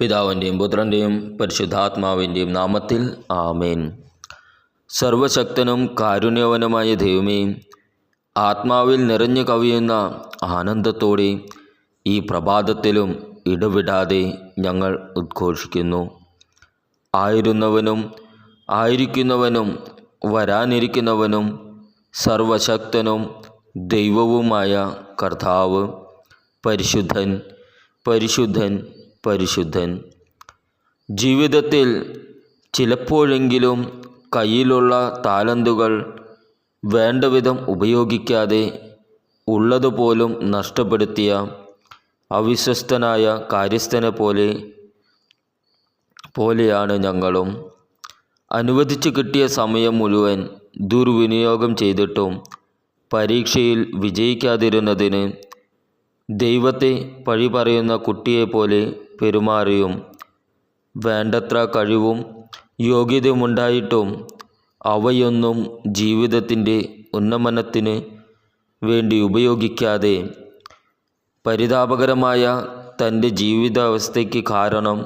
പിതാവിന്റെയും പുത്രന്റെയും പരിശുദ്ധാത്മാവിന്റെയും നാമത്തിൽ ആമേൻ. സർവശക്തനും കാരുണ്യവനുമായ ദൈവമേ ആത്മാവിൽ നിറഞ്ഞു കവിയുന്ന ആനന്ദത്തോടെ ഈ പ്രഭാതത്തിലും ഇടവിടാതെ ഞങ്ങൾ ഉദ്ഘോഷിക്കുന്നു. ആയിരുന്നവനും ആയിരിക്കുന്നവനും വരാനിരിക്കുന്നവനും സർവശക്തനും ദൈവവുമായ കർത്താവ് പരിശുദ്ധൻ പരിശുദ്ധൻ പരിശുദ്ധൻ. ജീവിതത്തിൽ ചിലപ്പോഴെങ്കിലും കയ്യിലുള്ള താലന്തുകൾ വേണ്ടവിധം ഉപയോഗിക്കാതെ ഉള്ളതുപോലും നഷ്ടപ്പെടുത്തിയ അവിശ്വസ്തനായ കാര്യസ്ഥനെ പോലെ പോലെയാണ് ഞങ്ങളും. അനുവദിച്ചു കിട്ടിയ സമയം മുഴുവൻ ദുർവിനിയോഗം ചെയ്തിട്ടും പരീക്ഷയിൽ വിജയിക്കാതിരുന്നതിന് ദൈവത്തെ പഴി പറയുന്ന കുട്ടിയെപ്പോലെ പെരുമാറിയും വേണ്ടത്ര കഴിവും യോഗ്യതയുമുണ്ടായിട്ടും അവയൊന്നും ജീവിതത്തിന്റെ ഉന്നമനത്തിന് വേണ്ടി ഉപയോഗിക്കാതെ പരിതാപകരമായ തന്റെ ജീവിതാവസ്ഥയ്ക്ക് കാരണം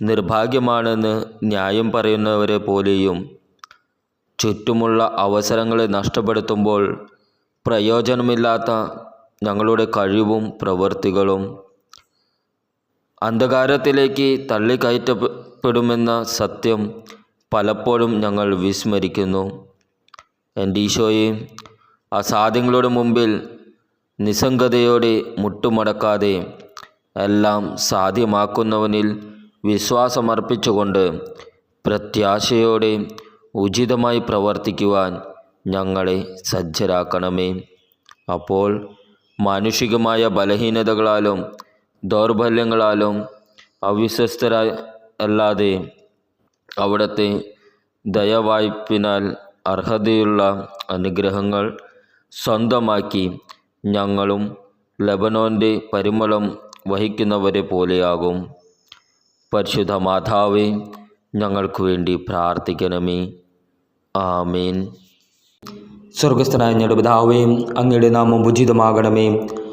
നിർഭാഗ്യമാണെന്ന് ന്യായം പറയുന്നവരെ പോലെയും ചുറ്റുമുള്ള അവസരങ്ങളെ നഷ്ടപ്പെടുത്തുമ്പോൾ പ്രയോജനമില്ലാത്ത ഞങ്ങളുടെ കഴിവും പ്രവൃത്തികളും അന്ധകാരത്തിലേക്ക് തള്ളിക്കയറ്റപ്പെടുമെന്ന സത്യം പലപ്പോഴും ഞങ്ങൾ വിസ്മരിക്കുന്നു. എന്റെ ഈശോയെ അസാധ്യങ്ങളുടെ മുമ്പിൽ നിസ്സംഗതയോടെ മുട്ടുമടക്കാതെ എല്ലാം സാധ്യമാക്കുന്നവനിൽ വിശ്വാസമർപ്പിച്ചുകൊണ്ട് പ്രത്യാശയോടെ ഉചിതമായി പ്രവർത്തിക്കുവാൻ ഞങ്ങളെ സജ്ജരാക്കണമേ. അപ്പോൾ മാനുഷികമായ ബലഹീനതകളാലും ദൗർബല്യങ്ങളാലും അവിശ്വസ്തരായി അല്ലാതെ അവിടുത്തെ ദയവായ്പിനാൽ അർഹതയുള്ള അനുഗ്രഹങ്ങൾ സ്വന്തമാക്കി ഞങ്ങളും ലബനോന്റെ പരിമളം വഹിക്കുന്നവരെ പോലെയാകും. പരിശുദ്ധ മാതാവേ ഞങ്ങൾക്ക് വേണ്ടി പ്രാർത്ഥിക്കണമേ. ആമീൻ. സ്വർഗസ്ഥനായ ഞങ്ങളുടെ അങ്ങയുടെ നാമം ഉചിതമാകണമേ.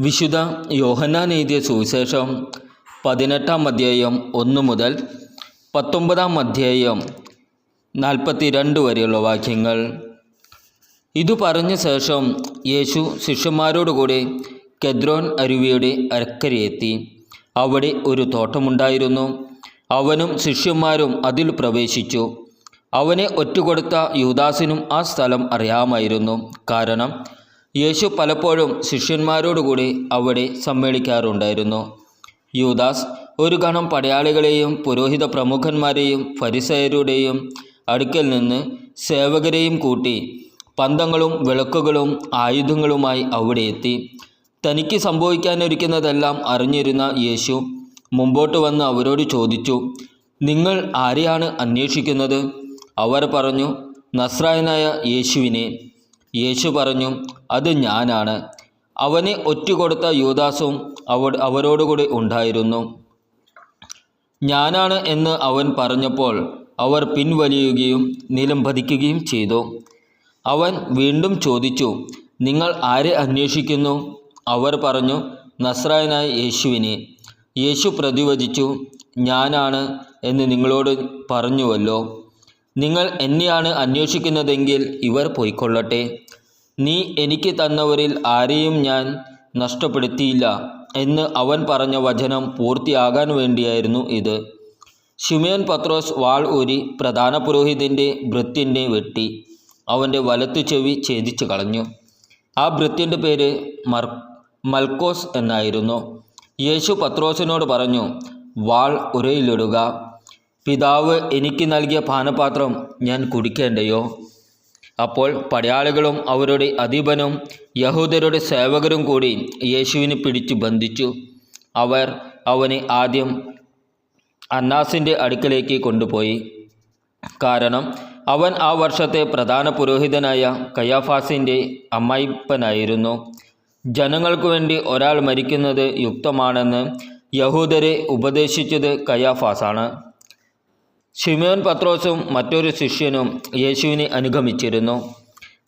വിശുദ്ധ യോഹന്നാൻ എഴുതിയ സുവിശേഷം പതിനെട്ടാം അധ്യായം ഒന്ന് മുതൽ പത്തൊമ്പതാം അധ്യായം നാൽപ്പത്തി രണ്ട് വരെയുള്ള വാക്യങ്ങൾ. ഇതു പറഞ്ഞ ശേഷം യേശു ശിഷ്യന്മാരോടുകൂടി കെദ്രോൻ അരുവിയുടെ അരക്കരയെത്തി അവിടെ ഒരു തോട്ടമുണ്ടായിരുന്നു. അവനും ശിഷ്യന്മാരും അതിൽ പ്രവേശിച്ചു. അവനെ ഒറ്റുകൊടുത്ത യൂദാസിനും ആ സ്ഥലം അറിയാമായിരുന്നു. കാരണം യേശു പലപ്പോഴും ശിഷ്യന്മാരോടുകൂടി അവിടെ സമ്മേളിക്കാറുണ്ടായിരുന്നു. യൂദാസ് ഒരു ഗണം പടയാളികളെയും പുരോഹിത പ്രമുഖന്മാരെയും ഫരിസയരുടെയും അടുക്കൽ നിന്ന് സേവകരെയും കൂട്ടി പന്തങ്ങളും വിളക്കുകളും ആയുധങ്ങളുമായി അവിടെ എത്തി. തനിക്ക് സംഭവിക്കാനിരിക്കുന്നതെല്ലാം അറിഞ്ഞിരുന്ന യേശു മുമ്പോട്ട് വന്ന് അവരോട് ചോദിച്ചു നിങ്ങൾ ആരെയാണ് അന്വേഷിക്കുന്നത്? അവർ പറഞ്ഞു നസ്രായനായ യേശുവിനെ. യേശു പറഞ്ഞു അത് ഞാനാണ്. അവനെ ഒറ്റുകൊടുത്ത യൂദാസും അവ അവരോടുകൂടി ഉണ്ടായിരുന്നു. ഞാനാണ് എന്ന് അവൻ പറഞ്ഞപ്പോൾ അവർ പിൻവലിയുകയും നിലം പതിക്കുകയും ചെയ്തു. അവൻ വീണ്ടും ചോദിച്ചു നിങ്ങൾ ആരെ അന്വേഷിക്കുന്നു? അവർ പറഞ്ഞു നസ്രായനായ യേശുവിനെ. യേശു പ്രതിവചിച്ചു ഞാനാണ് എന്ന് നിങ്ങളോട് പറഞ്ഞുവല്ലോ. നിങ്ങൾ എന്നെയാണ് അന്വേഷിക്കുന്നതെങ്കിൽ ഇവർ പോയിക്കൊള്ളട്ടെ. നീ എനിക്ക് തന്നവരിൽ ആരെയും ഞാൻ നഷ്ടപ്പെടുത്തിയില്ല എന്ന് അവൻ പറഞ്ഞ വചനം പൂർത്തിയാകാൻ വേണ്ടിയായിരുന്നു ഇത്. ഷിമയോൻ പത്രോസ് വാൾ ഊരി പ്രധാന പുരോഹിതന്റെ ഭൃത്യനെ വെട്ടി. അവന്റെ വലത്തു ചെവി ഛേദിച്ചു കളഞ്ഞു. ആ ഭൃത്യന്റെ പേര് മർ മൽക്കോസ് എന്നായിരുന്നു. യേശു പത്രോസിനോട് പറഞ്ഞു വാൾ ഉരയിലിടുക. പിതാവ് എനിക്ക് നൽകിയ പാനപാത്രം ഞാൻ കുടിക്കേണ്ടയോ? അപ്പോൾ പടയാളികളും അവരുടെ അധിപനും യഹൂദരുടെ സേവകരും കൂടി യേശുവിനെ പിടിച്ചു ബന്ധിച്ചു. അവർ അവനെ ആദ്യം അന്നാസിന്റെ അടുക്കലേക്ക് കൊണ്ടുപോയി. കാരണം അവൻ ആ വർഷത്തെ പ്രധാന പുരോഹിതനായ കയാഫാസിന്റെ അമ്മായിപ്പനായിരുന്നു. ജനങ്ങൾക്കു വേണ്ടി ഒരാൾ മരിക്കുന്നത് യുക്തമാണെന്ന് യഹൂദരെ ഉപദേശിച്ചത് കയാഫാസാണ് ഷിമയോൻ പത്രോസും മറ്റൊരു ശിഷ്യനും യേശുവിനെ അനുഗമിച്ചിരുന്നു.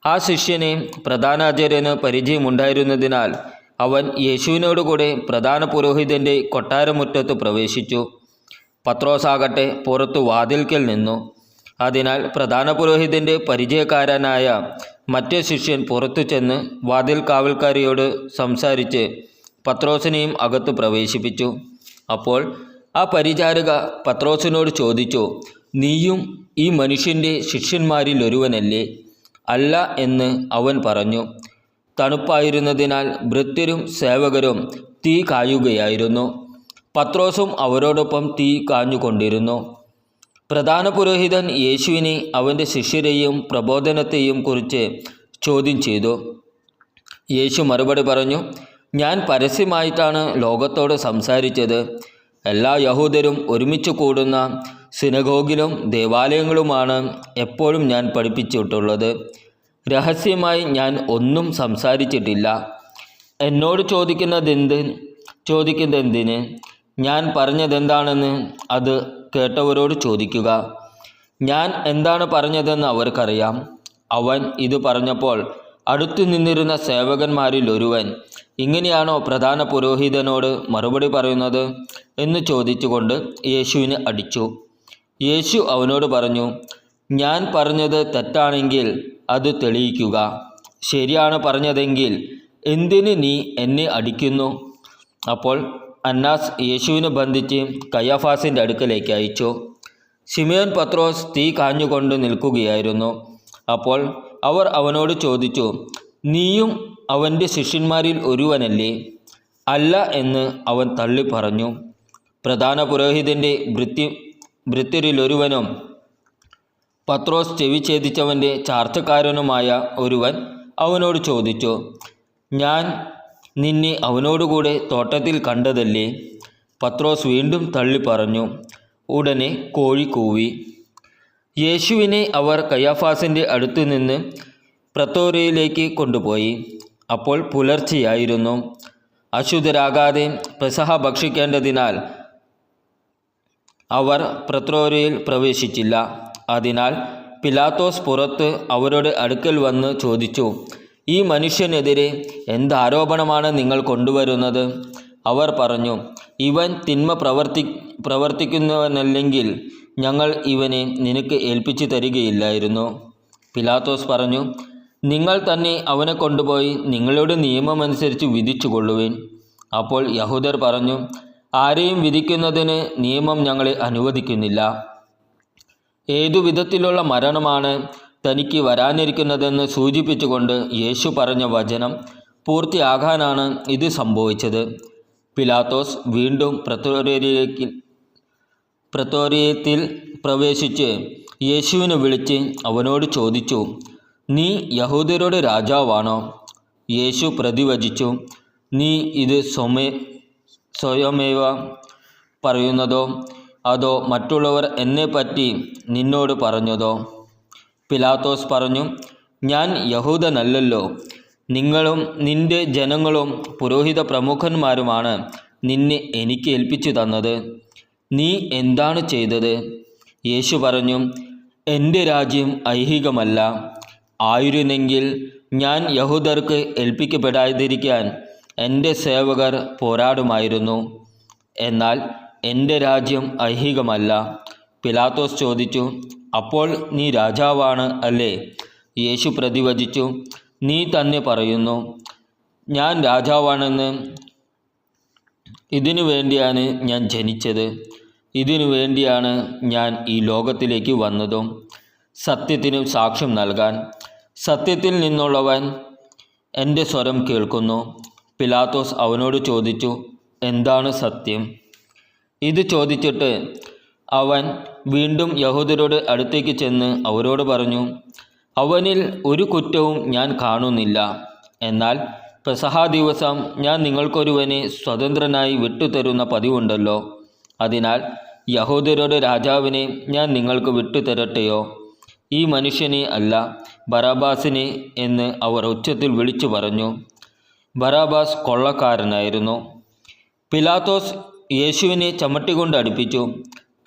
ആ ശിഷ്യന് പ്രധാനാചാര്യന് പരിചയമുണ്ടായിരുന്നതിനാൽ അവൻ യേശുവിനോടുകൂടെ പ്രധാന പുരോഹിതന്റെ കൊട്ടാരമുറ്റത്ത് പ്രവേശിച്ചു. പത്രോസാകട്ടെ പുറത്തു വാതിൽക്കൽ നിന്നു. അതിനാൽ പ്രധാന പുരോഹിതന്റെ പരിചയക്കാരനായ മറ്റേ ശിഷ്യൻ പുറത്തു ചെന്ന് വാതിൽ കാവൽക്കാരിയോട് സംസാരിച്ച് പത്രോസിനെയും അകത്ത് പ്രവേശിപ്പിച്ചു. അപ്പോൾ ആ പരിചാരക പത്രോസിനോട് ചോദിച്ചു നീയും ഈ മനുഷ്യന്റെ ശിഷ്യന്മാരിൽ ഒരുവനല്ലേ അല്ല എന്ന് അവൻ പറഞ്ഞു. തണുപ്പായിരുന്നതിനാൽ ഭൃത്യരും സേവകരും തീ കായുകയായിരുന്നു. പത്രോസും അവരോടൊപ്പം തീ കാഞ്ഞുകൊണ്ടിരുന്നു. പ്രധാന പുരോഹിതൻ യേശുവിനെ അവന്റെ ശിഷ്യരെയും പ്രബോധനത്തെയും കുറിച്ച് ചോദ്യം ചെയ്തു. യേശു മറുപടി പറഞ്ഞു ഞാൻ പരസ്യമായിട്ടാണ് ലോകത്തോട് സംസാരിച്ചത്. എല്ലാ യഹൂദരും ഒരുമിച്ച് കൂടുന്ന സിനഗോഗിലും ദേവാലയങ്ങളുമാണ് എപ്പോഴും ഞാൻ പഠിപ്പിച്ചിട്ടുള്ളത്. രഹസ്യമായി ഞാൻ ഒന്നും സംസാരിച്ചിട്ടില്ല. എന്നോട് ചോദിക്കുന്നതെന്ത്? ചോദിക്കുന്നതെന്തിന്? ഞാൻ പറഞ്ഞതെന്താണെന്ന് അത് കേട്ടവരോട് ചോദിക്കുക. ഞാൻ എന്താണ് പറഞ്ഞതെന്ന് അവർക്കറിയാം. അവൻ ഇത് പറഞ്ഞപ്പോൾ അടുത്തു നിന്നിരുന്ന സേവകന്മാരിൽ ഒരുവൻ ഇങ്ങനെയാണോ പ്രധാന പുരോഹിതനോട് മറുപടി പറയുന്നത്? എന്ന് ചോദിച്ചുകൊണ്ട് യേശുവിനെ അടിച്ചു. യേശു അവനോട് പറഞ്ഞു ഞാൻ പറഞ്ഞത് തെറ്റാണെങ്കിൽ അത് തെളിയിക്കുക. ശരിയാണ് പറഞ്ഞതെങ്കിൽ എന്തിന് നീ എന്നെ അടിക്കുന്നു? അപ്പോൾ അന്നാസ് യേശുവിനെ ബന്ധിച്ച് കയ്യാഫാസിന്റെ അടുക്കലേക്ക് അയച്ചു. സിമിയോൻ പത്രോസ് തീ കാഞ്ഞുകൊണ്ട് നിൽക്കുകയായിരുന്നു. അപ്പോൾ അവർ അവനോട് ചോദിച്ചു നീയും അവന്റെ ശിഷ്യന്മാരിൽ ഒരുവനല്ലേ? അല്ല എന്ന് അവൻ തള്ളി പറഞ്ഞു പ്രധാന പുരോഹിതന്റെ ഭൃത്യ ഭൃത്യരിലൊരുവനും പത്രോസ് ചെവി ഛേദിച്ചവന്റെ ചാർച്ചക്കാരനുമായ ഒരുവൻ അവനോട് ചോദിച്ചു ഞാൻ നിന്നെ അവനോടുകൂടെ തോട്ടത്തിൽ കണ്ടതല്ലേ? പത്രോസ് വീണ്ടും തള്ളി പറഞ്ഞു ഉടനെ കോഴി കൂവി. യേശുവിനെ അവർ കയ്യാഫാസിന്റെ അടുത്തു നിന്ന് പ്രത്തോരയിലേക്ക് കൊണ്ടുപോയി. അപ്പോൾ പുലർച്ചെയായിരുന്നു. അശുദ്ധരാകാതെ പ്രസഹ ഭക്ഷിക്കേണ്ടതിനാൽ അവർ പ്രത്രോരയിൽ പ്രവേശിച്ചില്ല. അതിനാൽ പിലാത്തോസ് പുറത്ത് അവരുടെ അടുക്കൽ വന്ന് ചോദിച്ചു ഈ മനുഷ്യനെതിരെ എന്ത് ആരോപണമാണ് നിങ്ങൾ കൊണ്ടുവരുന്നത്? അവർ പറഞ്ഞു ഇവൻ തിന്മ പ്രവർത്തി പ്രവർത്തിക്കുന്നവനല്ലെങ്കിൽ ഞങ്ങൾ ഇവനെ നിനക്ക് ഏൽപ്പിച്ചു തരികയില്ലായിരുന്നു. പിലാത്തോസ് പറഞ്ഞു നിങ്ങൾ തന്നെ അവനെ കൊണ്ടുപോയി നിങ്ങളുടെ നിയമമനുസരിച്ച് വിധിച്ചു കൊള്ളുവിൻ അപ്പോൾ യഹൂദർ പറഞ്ഞു ആരെയും വിധിക്കുന്നതിന് നിയമം ഞങ്ങളെ അനുവദിക്കുന്നില്ല. ഏതു വിധത്തിലുള്ള മരണമാണ് തനിക്ക് വരാനിരിക്കുന്നതെന്ന് സൂചിപ്പിച്ചുകൊണ്ട് യേശു പറഞ്ഞ വചനം പൂർത്തിയാകാനാണ് ഇത് സംഭവിച്ചത്. പിലാത്തോസ് വീണ്ടും പ്രത്തോരയിലേക്ക് പ്രത്തോരിയത്തിൽ പ്രവേശിച്ച് യേശുവിനെ വിളിച്ച് അവനോട് ചോദിച്ചു നീ യഹൂദരുടെ രാജാവാണോ? യേശു പ്രതിവചിച്ചു നീ ഇത് സ്വമേ സ്വയമേവ പറയുന്നതോ? അതോ മറ്റുള്ളവർ എന്നെ പറ്റി നിന്നോട് പറഞ്ഞതോ? പിലാത്തോസ് പറഞ്ഞു ഞാൻ യഹൂദനല്ലല്ലോ. നിങ്ങളും നിന്റെ ജനങ്ങളും പുരോഹിത പ്രമുഖന്മാരുമാണ് നിന്നെ എനിക്ക് ഏൽപ്പിച്ചു തന്നത്. നീ എന്താണ് ചെയ്തത്? യേശു പറഞ്ഞു എന്റെ രാജ്യം ഐഹികമല്ല. ആയിരുന്നെങ്കിൽ ഞാൻ യഹൂദർക്ക് ഏൽപ്പിക്കപ്പെടാതിരിക്കാൻ എന്റെ സേവകർ പോരാടുമായിരുന്നു. എന്നാൽ എന്റെ രാജ്യം ഐഹികമല്ല. പിലാത്തോസ് ചോദിച്ചു അപ്പോൾ നീ രാജാവാണ് അല്ലേ? യേശു പ്രതിവചിച്ചു നീ തന്നെ പറയുന്നു. ഞാൻ രാജാവാണെന്ന് ഇതിനു വേണ്ടിയാണ് ഞാൻ ജനിച്ചത്. ഇതിനു വേണ്ടിയാണ് ഞാൻ ഈ ലോകത്തിലേക്ക് വന്നതും സത്യത്തിനും സാക്ഷ്യം നൽകാൻ. സത്യത്തിൽ നിന്നുള്ളവൻ എന്റെ സ്വരം കേൾക്കുന്നു. പിലാത്തോസ് അവനോട് ചോദിച്ചു എന്താണ് സത്യം? ഇത് ചോദിച്ചിട്ട് അവൻ വീണ്ടും യഹൂദരോട് അടുത്തേക്ക് ചെന്ന് അവരോട് പറഞ്ഞു അവനിൽ ഒരു കുറ്റവും ഞാൻ കാണുന്നില്ല. എന്നാൽ പെസഹാ ദിവസം ഞാൻ നിങ്ങൾക്കൊരുവനെ സ്വതന്ത്രനായി വിട്ടുതരുന്ന പതിവുണ്ടല്ലോ. അതിനാൽ യഹോദരുടെ രാജാവിനെ ഞാൻ നിങ്ങൾക്ക് വിട്ടുതരട്ടെയോ? ഈ മനുഷ്യനെ അല്ല ബറാബാസിനെ എന്ന് അവർ ഉച്ചത്തിൽ വിളിച്ചു പറഞ്ഞു. ബറാബാസ് കൊള്ളക്കാരനായിരുന്നു. പിലാത്തോസ് യേശുവിനെ ചമ്മട്ടികൊണ്ട് അടുപ്പിച്ചു.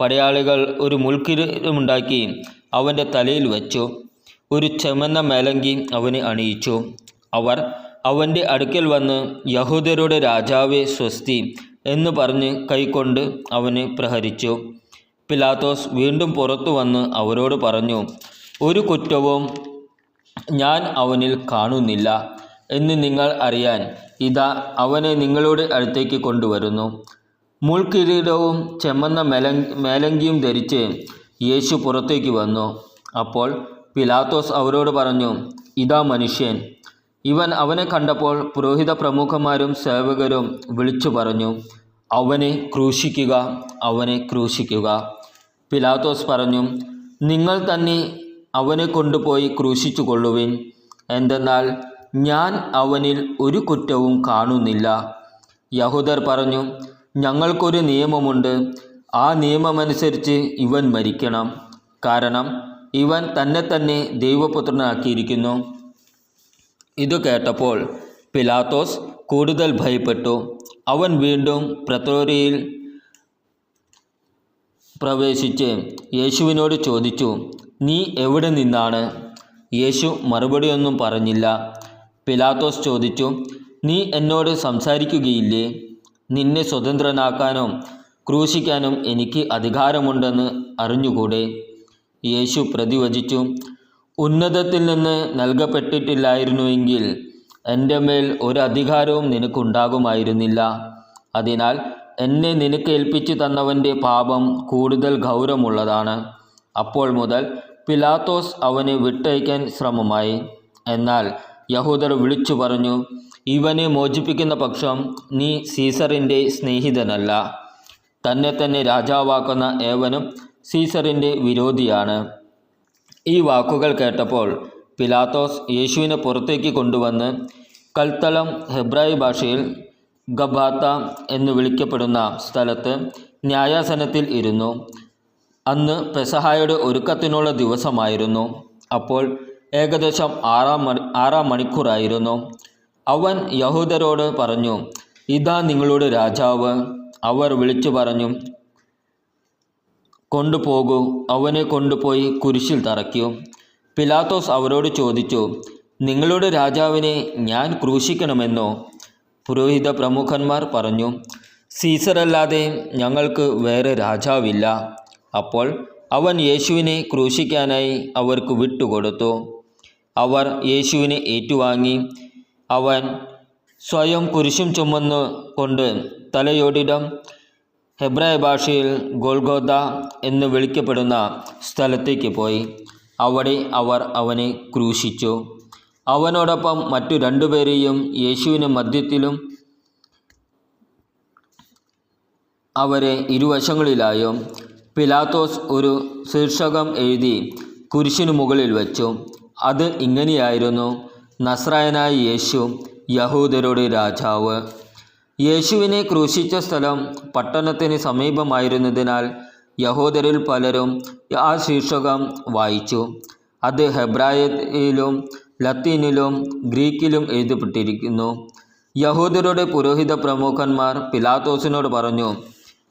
പടയാളികൾ ഒരു മുൾക്കിരുമുണ്ടാക്കി അവന്റെ തലയിൽ വെച്ചു. ഒരു ചെമന്ന മേലങ്കി അവന് അണിയിച്ചു. അവർ അവന്റെ അടുക്കൽ വന്ന് യഹൂദരുടെ രാജാവെ സ്വസ്തി എന്ന് പറഞ്ഞ് കൈക്കൊണ്ട് അവന് പ്രഹരിച്ചു. പിലാത്തോസ് വീണ്ടും പുറത്തു വന്ന് അവരോട് പറഞ്ഞു ഒരു കുറ്റവും ഞാൻ അവനിൽ കാണുന്നില്ല എന്ന് നിങ്ങൾ അറിയാൻ ഇതാ അവനെ നിങ്ങളുടെ അടുത്തേക്ക് കൊണ്ടുവരുന്നു. മുൾക്കിരീടവും ചെമ്മന്ന മേല മേലങ്കിയും ധരിച്ച് യേശു പുറത്തേക്ക് വന്നു. അപ്പോൾ പിലാത്തോസ് അവരോട് പറഞ്ഞു ഇതാ മനുഷ്യൻ ഇവൻ അവനെ കണ്ടപ്പോൾ പുരോഹിത പ്രമുഖന്മാരും സേവകരും വിളിച്ചു പറഞ്ഞു അവനെ ക്രൂശിക്കുക അവനെ ക്രൂശിക്കുക. പിലാത്തോസ് പറഞ്ഞു നിങ്ങൾ തന്നെ അവനെ കൊണ്ടുപോയി ക്രൂശിച്ചു കൊള്ളുവിൻ എന്തെന്നാൽ ഞാൻ അവനിൽ ഒരു കുറ്റവും കാണുന്നില്ല. യഹൂദർ പറഞ്ഞു ഞങ്ങൾക്കൊരു നിയമമുണ്ട്. ആ നിയമമനുസരിച്ച് ഇവൻ മരിക്കണം. കാരണം ഇവൻ തന്നെ തന്നെ ദൈവപുത്രനാക്കിയിരിക്കുന്നു. ഇത് കേട്ടപ്പോൾ പിലാത്തോസ് കൂടുതൽ ഭയപ്പെട്ടു. അവൻ വീണ്ടും പ്രത്തോരിയിൽ പ്രവേശിച്ച് യേശുവിനോട് ചോദിച്ചു നീ എവിടെ നിന്നാണ്? യേശു മറുപടിയൊന്നും പറഞ്ഞില്ല. പിലാത്തോസ് ചോദിച്ചു നീ എന്നോട് സംസാരിക്കുകയില്ലേ? നിന്നെ സ്വതന്ത്രനാക്കാനും ക്രൂശിക്കാനും എനിക്ക് അധികാരമുണ്ടെന്ന് അറിഞ്ഞുകൂടെ? യേശു പ്രതിവചിച്ചു ഉന്നതത്തിൽ നിന്ന് നൽകപ്പെട്ടിട്ടില്ലായിരുന്നുവെങ്കിൽ എന്റെ മേൽ ഒരു അധികാരവും നിനക്കുണ്ടാകുമായിരുന്നില്ല. അതിനാൽ എന്നെ നിനക്ക് ഏൽപ്പിച്ചു തന്നവന്റെ പാപം കൂടുതൽ ഗൗരവമുള്ളതാണ്. അപ്പോൾ മുതൽ പിലാത്തോസ് അവനെ വിട്ടയക്കാൻ ശ്രമമായി. എന്നാൽ യഹൂദർ വിളിച്ചു പറഞ്ഞു ഇവനെ മോചിപ്പിക്കുന്ന പക്ഷം നീ സീസറിന്റെ സ്നേഹിതനല്ല. തന്നെ തന്നെ രാജാവാക്കുന്ന ഏവനും സീസറിന്റെ വിരോധിയാണ്. ഈ വാക്കുകൾ കേട്ടപ്പോൾ പിലാത്തോസ് യേശുവിനെ പുറത്തേക്ക് കൊണ്ടുവന്ന് കൽത്തളം ഹെബ്രായി ഭാഷയിൽ ഗബാത്ത എന്ന് വിളിക്കപ്പെടുന്ന സ്ഥലത്ത് ന്യായാസനത്തിൽ ഇരുന്നു. അന്ന് പെസഹായുടെ ഒരുക്കത്തിനുള്ള ദിവസമായിരുന്നു. അപ്പോൾ ഏകദേശം ആറാം മണി ആറാം മണിക്കൂറായിരുന്നു. അവൻ യഹൂദരോട് പറഞ്ഞു ഇതാ നിങ്ങളുടെ രാജാവ്. അവർ വിളിച്ചു പറഞ്ഞു കൊണ്ടുപോകൂ. അവനെ കൊണ്ടുപോയി കുരിശിൽ തറയ്ക്കൂ. പിലാത്തോസ് അവരോട് ചോദിച്ചു നിങ്ങളുടെ രാജാവിനെ ഞാൻ ക്രൂശിക്കണമെന്നോ? പുരോഹിത പ്രമുഖന്മാർ പറഞ്ഞു സീസറല്ലാതെ ഞങ്ങൾക്ക് വേറെ രാജാവില്ല. അപ്പോൾ അവൻ യേശുവിനെ ക്രൂശിക്കാനായി അവർക്ക് വിട്ടുകൊടുത്തു. അവർ യേശുവിനെ ഏറ്റുവാങ്ങി. അവൻ സ്വയം കുരിശും ചുമന്നു കൊണ്ട് തലയോടിടം ഹെബ്രായ ഭാഷയിൽ ഗോൽഗോദ എന്ന് വിളിക്കപ്പെടുന്ന സ്ഥലത്തേക്ക് പോയി. അവിടെ അവർ അവനെ ക്രൂശിച്ചു. അവനോടൊപ്പം മറ്റു രണ്ടുപേരെയും യേശുവിന് മധ്യത്തിലും അവരെ ഇരുവശങ്ങളിലായും പിലാത്തോസ് ഒരു ശീർഷകം എഴുതി കുരിശിനു മുകളിൽ വച്ചു. അത് ഇങ്ങനെയായിരുന്നു. നസ്രായനായ യേശു യഹൂദരുടെ രാജാവ്. യേശുവിനെ ക്രൂശിച്ച സ്ഥലം പട്ടണത്തിന് സമീപമായിരുന്നതിനാൽ യഹോദരിൽ പലരും ആ ശീർഷകം വായിച്ചു. അത് ഹെബ്രായത്തിലും ലത്തീനിലും ഗ്രീക്കിലും എഴുതപ്പെട്ടിരിക്കുന്നു. യഹൂദരുടെ പുരോഹിത പ്രമുഖന്മാർ പിലാത്തോസിനോട് പറഞ്ഞു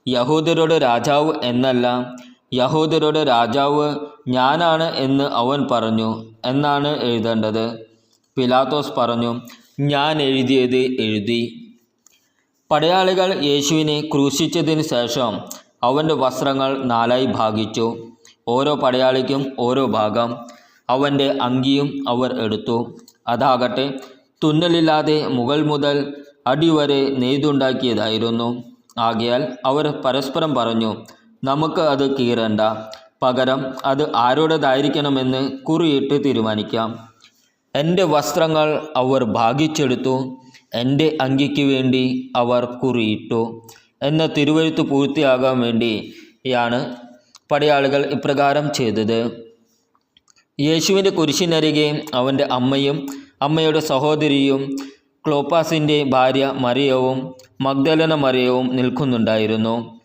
യഹൂദരുടെ രാജാവ് എന്നല്ല യഹൂദരുടെ രാജാവ് ഞാനാണ് എന്ന് അവൻ പറഞ്ഞു എന്നാണ് എഴുതേണ്ടത്. പിലാത്തോസ് പറഞ്ഞു ഞാൻ എഴുതിയത് എഴുതി. പടയാളികൾ യേശുവിനെ ക്രൂശിച്ചതിന് ശേഷം അവന്റെ വസ്ത്രങ്ങൾ നാലായി ഭാഗിച്ചു. ഓരോ പടയാളിക്കും ഓരോ ഭാഗം. അവന്റെ അങ്കിയും അവർ എടുത്തു. അതാകട്ടെ തുന്നലില്ലാതെ മുകൾ മുതൽ അടിവരെ നെയ്തുണ്ടാക്കിയതായിരുന്നു. ആകയാൽ അവർ പരസ്പരം പറഞ്ഞു നമുക്ക് അത് കീറണ്ട. പകരം അത് ആരോടേതായിരിക്കണമെന്ന് കുറിയിട്ട് തീരുമാനിക്കാം. എന്റെ വസ്ത്രങ്ങൾ അവർ ഭാഗിച്ചെടുത്തു. എന്റെ അങ്കിക്ക് വേണ്ടി അവർ കുറിയിട്ടു. എന്ന തിരുവഴുത്ത് പൂർത്തിയാകാൻ വേണ്ടിയാണ് പടയാളികൾ ഇപ്രകാരം ചെയ്തത്. യേശുവിന്റെ കുരിശിനരികെ അവന്റെ അമ്മയും അമ്മയുടെ സഹോദരിയും ക്ലോപ്പാസിന്റെ ഭാര്യ മറിയവും മഗ്ദലന മറിയവും നിൽക്കുന്നുണ്ടായിരുന്നു.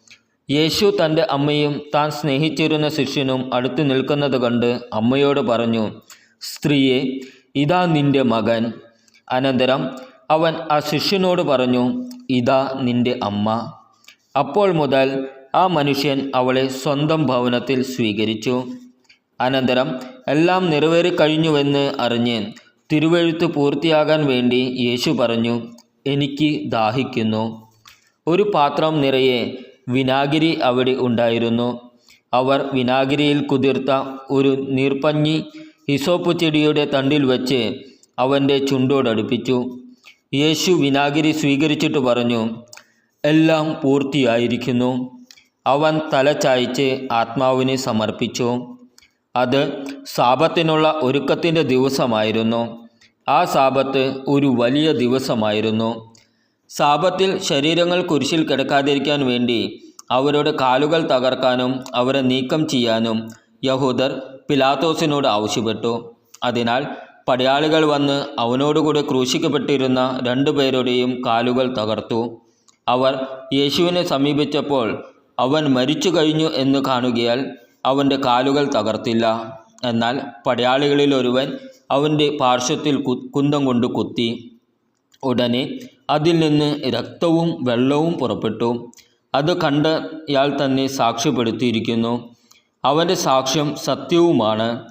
യേശു തന്റെ അമ്മയും താൻ സ്നേഹിച്ചിരുന്ന ശിഷ്യനും അടുത്ത് നിൽക്കുന്നത് കണ്ട് അമ്മയോട് പറഞ്ഞു സ്ത്രീയെ ഇതാ നിന്റെ മകൻ. അനന്തരം അവൻ ആ ശിഷ്യനോട് പറഞ്ഞു ഇതാ നിന്റെ അമ്മ. അപ്പോൾ മുതൽ ആ മനുഷ്യൻ അവളെ സ്വന്തം ഭവനത്തിൽ സ്വീകരിച്ചു. അനന്തരം എല്ലാം നിറവേറിക്കഴിഞ്ഞുവെന്ന് അറിഞ്ഞ് തിരുവഴുത്ത് പൂർത്തിയാകാൻ വേണ്ടി യേശു പറഞ്ഞു എനിക്ക് ദാഹിക്കുന്നു. ഒരു പാത്രം നിറയെ വിനാഗിരി അവിടെ ഉണ്ടായിരുന്നു. അവർ വിനാഗിരിയിൽ കുതിർത്ത ഒരു നീർപ്പഞ്ഞി ഹിസോപ്പ് ചെടിയുടെ തണ്ടിൽ വെച്ച് അവന്റെ ചുണ്ടോടടുപ്പിച്ചു. യേശു വിനാഗിരി സ്വീകരിച്ചിട്ട് പറഞ്ഞു എല്ലാം പൂർത്തിയായിരിക്കുന്നു. അവൻ തല ചായ്ച്ച് ആത്മാവിനെ സമർപ്പിച്ചു. അത് സാപത്തിനുള്ള ഒരുക്കത്തിന്റെ ദിവസമായിരുന്നു. ആ സാപത്ത് ഒരു വലിയ ദിവസമായിരുന്നു. സാപത്തിൽ ശരീരങ്ങൾ കുരിശിൽ കിടക്കാതിരിക്കാൻ വേണ്ടി അവരുടെ കാലുകൾ തകർക്കാനും അവരെ നീക്കം ചെയ്യാനും യഹൂദർ പിലാത്തോസിനോട് ആവശ്യപ്പെട്ടു. അതിനാൽ പടയാളികൾ വന്ന് അവനോടുകൂടെ ക്രൂശിക്കപ്പെട്ടിരുന്ന രണ്ടുപേരുടെയും കാലുകൾ തകർത്തു. അവർ യേശുവിനെ സമീപിച്ചപ്പോൾ അവൻ മരിച്ചു കഴിഞ്ഞു എന്ന് കാണുകയാൽ അവന്റെ കാലുകൾ തകർത്തില്ല. എന്നാൽ പടയാളികളിൽ ഒരുവൻ അവന്റെ പാർശ്വത്തിൽ കുന്തം കൊണ്ട് കുത്തി. ഉടനെ അതിൽ നിന്ന് രക്തവും വെള്ളവും പുറപ്പെട്ടു. അത് കണ്ടയാൾ തന്നെ സാക്ഷ്യപ്പെടുത്തിയിരിക്കുന്നു. അവന്റെ സാക്ഷ്യം സത്യവുമാണ്.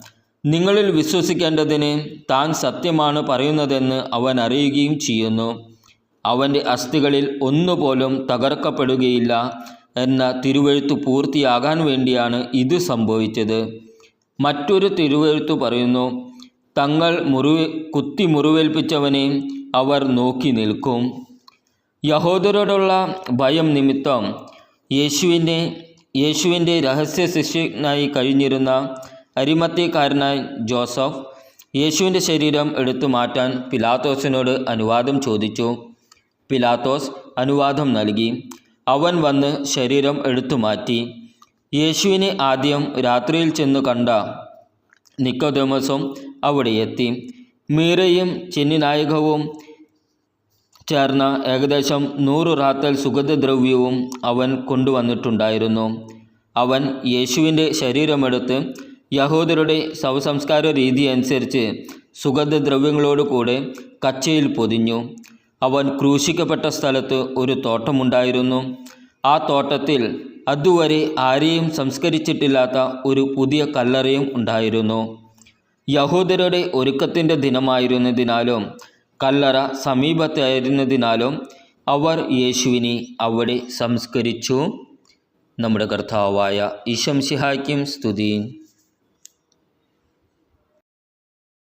നിങ്ങളിൽ വിശ്വസിക്കേണ്ടതിന് താൻ സത്യമാണ് പറയുന്നതെന്ന് അവൻ അറിയുകയും ചെയ്യുന്നു. അവന്റെ അസ്ഥികളിൽ ഒന്നുപോലും തകർക്കപ്പെടുകയില്ല എന്ന തിരുവഴുത്ത് പൂർത്തിയാകാൻ വേണ്ടിയാണ് ഇത് സംഭവിച്ചത്. മറ്റൊരു തിരുവഴുത്ത് പറയുന്നു തങ്ങൾ മുറിവ് കുത്തി മുറിവേൽപ്പിച്ചവനെ അവർ നോക്കി നിൽക്കും. യഹോദരോടുള്ള ഭയം നിമിത്തം യേശുവിന്റെ യേശുവിന്റെ രഹസ്യ ശിഷ്യനായി കഴിഞ്ഞിരുന്ന അരിമത്യക്കാരനായ ജോസഫ് യേശുവിന്റെ ശരീരം എടുത്തു മാറ്റാൻ പിലാത്തോസിനോട് അനുവാദം ചോദിച്ചു. പിലാത്തോസ് അനുവാദം നൽകി. അവൻ വന്ന് ശരീരം എടുത്തു മാറ്റി. യേശുവിനെ ആദ്യം രാത്രിയിൽ ചെന്ന് കണ്ട നിക്കോദേമസും അവിടെ എത്തി. മീരയും ചെന്നിനായകവും ചേർന്ന ഏകദേശം നൂറ് റാത്തൽ സുഗന്ധദ്രവ്യവും അവൻ കൊണ്ടുവന്നിട്ടുണ്ടായിരുന്നു. അവൻ യേശുവിന്റെ ശരീരമെടുത്ത് യഹൂദരുടെ ശവസംസ്കാര രീതി അനുസരിച്ച് സുഗന്ധദ്രവ്യങ്ങളോട് കൂടെ കച്ചയിൽ പൊതിഞ്ഞു. അവൻ ക്രൂശിക്കപ്പെട്ട സ്ഥലത്ത് ഒരു തോട്ടമുണ്ടായിരുന്നു. ആ തോട്ടത്തിൽ അതുവരെ ആരെയും സംസ്കരിച്ചിട്ടില്ലാത്ത ഒരു പുതിയ കല്ലറയും ഉണ്ടായിരുന്നു. യഹൂദരുടെ ഒരുക്കത്തിന്റെ ദിനമായിരുന്നതിനാലും കല്ലറ സമീപത്തായിരുന്നതിനാലും അവർ യേശുവിനെ അവിടെ സംസ്കരിച്ചു. നമ്മുടെ കർത്താവായ ഈശംസിഹായ്ക്കും സ്തുതി